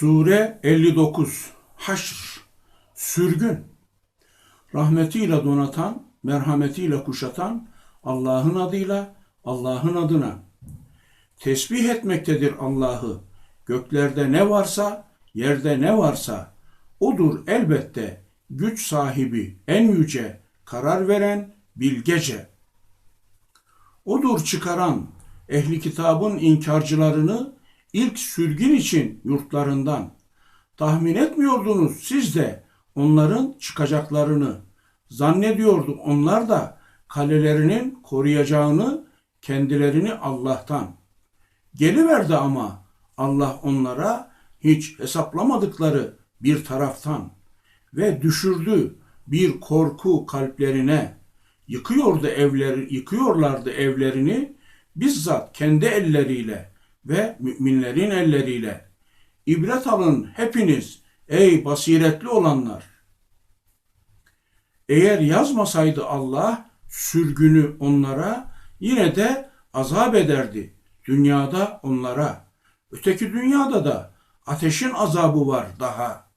Sure 59 Haşr Sürgün Rahmetiyle donatan, merhametiyle kuşatan Allah'ın adıyla, Allah'ın adına. Tesbih etmektedir Allah'ı. Göklerde ne varsa, yerde ne varsa. Odur elbette güç sahibi, en yüce, karar veren, bilgece. Odur çıkaran ehli kitabın inkarcılarını ilk sürgün için yurtlarından. Tahmin etmiyordunuz siz de onların çıkacaklarını. Zannediyordu onlar da kalelerinin koruyacağını kendilerini Allah'tan. Geliverdi ama Allah onlara hiç hesaplamadıkları bir taraftan ve düşürdü bir korku kalplerine. Yıkıyordu evleri, yıkıyorlardı evlerini bizzat kendi elleriyle ve müminlerin elleriyle. İbret alın hepiniz ey basiretli olanlar. Eğer yazmasaydı Allah sürgünü onlara yine de azap ederdi dünyada onlara. Öteki dünyada da ateşin azabı var daha.